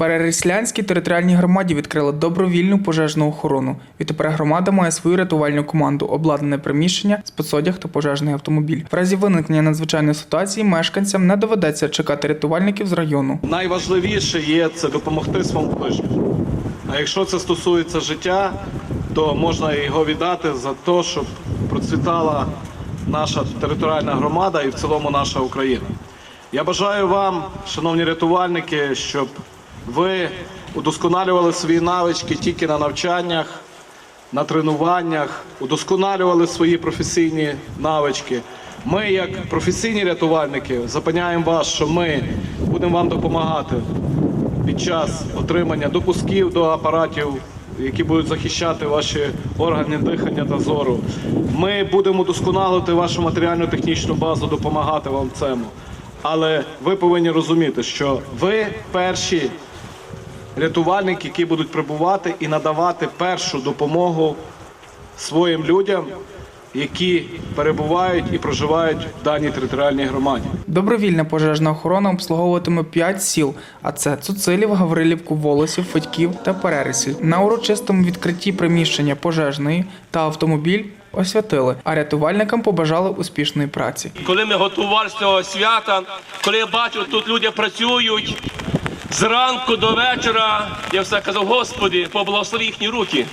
Переріслянській територіальній громаді відкрили добровільну пожежну охорону. Відтепер громада має свою рятувальну команду, обладнане приміщення, спецодяг та пожежний автомобіль. В разі виникнення надзвичайної ситуації мешканцям не доведеться чекати рятувальників з району. Найважливіше є це допомогти своєму ближньому. А якщо це стосується життя, то можна його віддати за те, щоб процвітала наша територіальна громада і в цілому наша Україна. Я бажаю вам, шановні рятувальники, щоб ви удосконалювали свої навички тільки на навчаннях, на тренуваннях, удосконалювали свої професійні навички. Ми, як професійні рятувальники, запевняємо вас, що ми будемо вам допомагати під час отримання допусків до апаратів, які будуть захищати ваші органи дихання та зору. Ми будемо удосконалити вашу матеріально-технічну базу, допомагати вам цьому. Але ви повинні розуміти, що ви перші рятувальники, які будуть прибувати і надавати першу допомогу своїм людям, які перебувають і проживають в даній територіальній громаді. Добровільна пожежна охорона обслуговуватиме 5 сіл, а це Цуцилів, Гаврилівку, Волосів, Федьків та Перерісль. На урочистому відкритті приміщення пожежної та автомобіль освятили, а рятувальникам побажали успішної праці. коли ми готувалися до цього свята, коли я бачив, тут люди працюють зранку до вечора, я все казав, Господи, поблагослови їхні руки,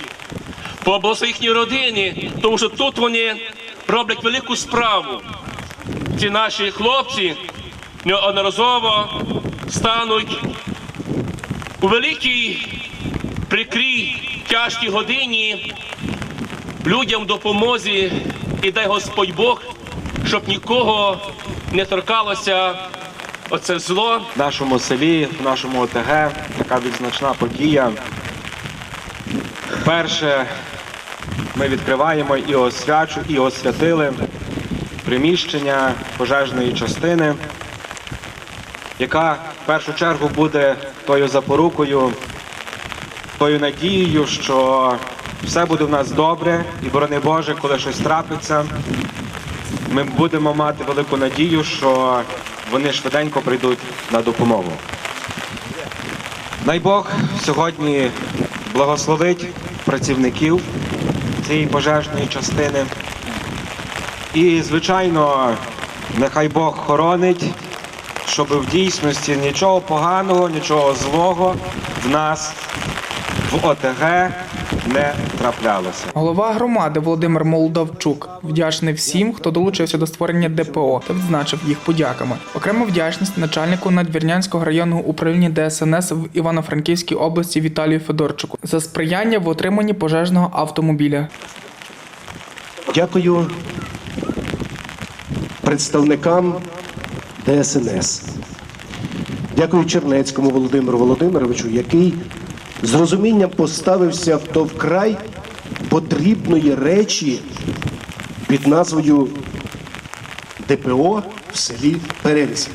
поблагослови їхні родини, тому що тут вони роблять велику справу. Ці наші хлопці неодноразово стануть у великій прикрій тяжкій годині людям допомозі і дай Господь Бог, щоб нікого не торкалося оце зло. в нашому селі, в нашому ОТГ така відзначна подія. Перше ми відкриваємо і освячу, і освятили приміщення пожежної частини, яка в першу чергу буде тою запорукою, тою надією, що все буде в нас добре, і борони Боже, коли щось трапиться, ми будемо мати велику надію, що вони швиденько прийдуть на допомогу. Дай Бог сьогодні благословить працівників цієї пожежної частини. І, звичайно, нехай Бог хоронить, щоб в дійсності нічого поганого, нічого злого в нас в ОТГ не траплялося. Голова громади Володимир Молдавчук вдячний всім, хто долучився до створення ДПО та відзначив їх подяками. Окрема вдячність начальнику Надвірнянського районного управління ДСНС в Івано-Франківській області Віталію Федорчуку за сприяння в отриманні пожежного автомобіля. Дякую представникам ДСНС. Дякую Чернецькому Володимиру Володимировичу, який з розумінням поставився до вкрай потрібної речі під назвою ДПО в селі Перелісів.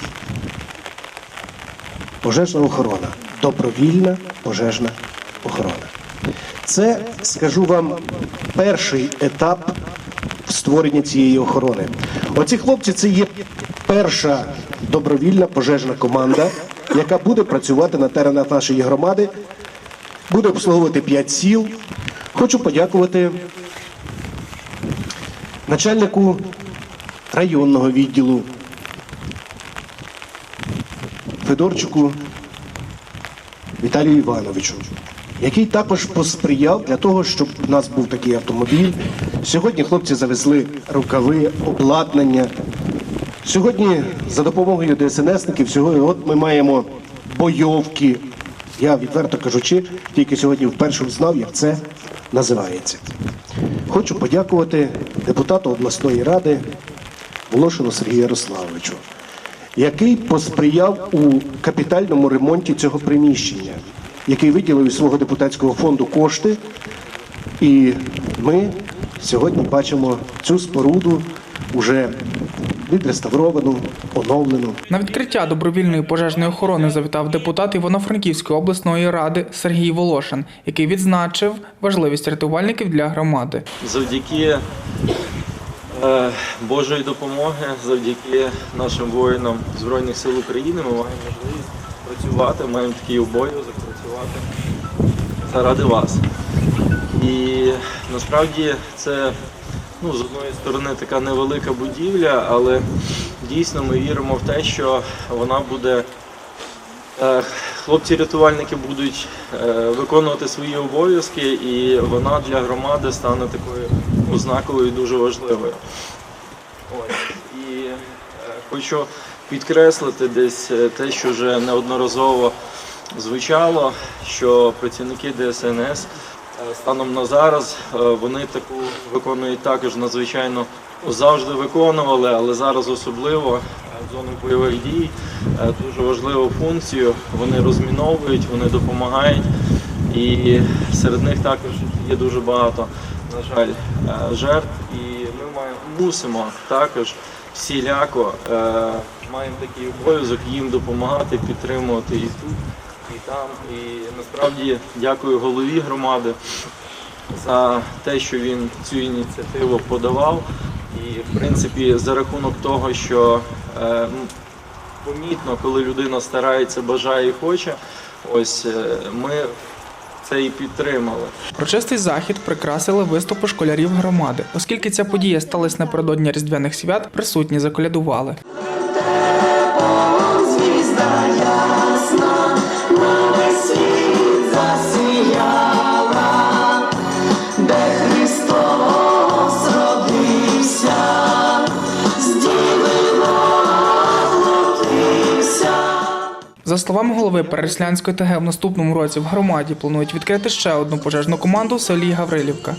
Пожежна охорона. Добровільна пожежна охорона. Це, скажу вам, перший етап в створенні цієї охорони. Оці хлопці це є перша добровільна пожежна команда, яка буде працювати на теренах нашої громади, буде обслуговувати п'ять сіл. Хочу подякувати начальнику районного відділу Федорчуку Віталію Івановичу, який також посприяв для того, щоб у нас був такий автомобіль. Сьогодні хлопці завезли рукави, обладнання. Сьогодні за допомогою ДСНСників сьогодні от ми маємо бойовки. Я відверто кажучи, тільки сьогодні вперше знав, як це називається. Хочу подякувати депутату обласної ради Волошину Сергію Ярославовичу, який посприяв у капітальному ремонті цього приміщення, який виділив із свого депутатського фонду кошти. І ми сьогодні бачимо цю споруду уже відреставровану, оновлену. На відкриття добровільної пожежної охорони завітав депутат Івано-Франківської обласної ради Сергій Волошин, який відзначив важливість рятувальників для громади. завдяки е, Божої допомоги, завдяки нашим воїнам Збройних сил України ми маємо можливість працювати, маємо такий обов'язок працювати заради вас. І насправді це ну, з одної сторони така невелика будівля, але дійсно ми віримо в те, що вона буде. е, Хлопці-рятувальники будуть е, виконувати свої обов'язки, і вона для громади стане такою ну, знаковою і дуже важливою. Ось. І е, хочу підкреслити десь те, що вже неодноразово звучало, що працівники ДСНС станом на зараз е, вони таку виконують також надзвичайно завжди виконували, але зараз особливо е, зону бойових дій е, дуже важливу функцію. Вони розміновують, вони допомагають. І серед них також є дуже багато, на жаль, е, жертв. І ми маємо мусимо також всіляко е, маємо такий обов'язок їм допомагати, підтримувати і тут, і там. І насправді дякую голові громади за те, що він цю ініціативу подавав. І в принципі, за рахунок того, що е, помітно, коли людина старається, бажає і хоче, ось е, ми це і підтримали. Урочистий захід прикрасили виступи школярів громади. Оскільки ця подія сталася напередодні різдвяних свят, присутні заколядували. Звізда ясна, За словами голови Переслянської ТГ, в наступному році в громаді планують відкрити ще одну пожежну команду в селі Гаврилівка.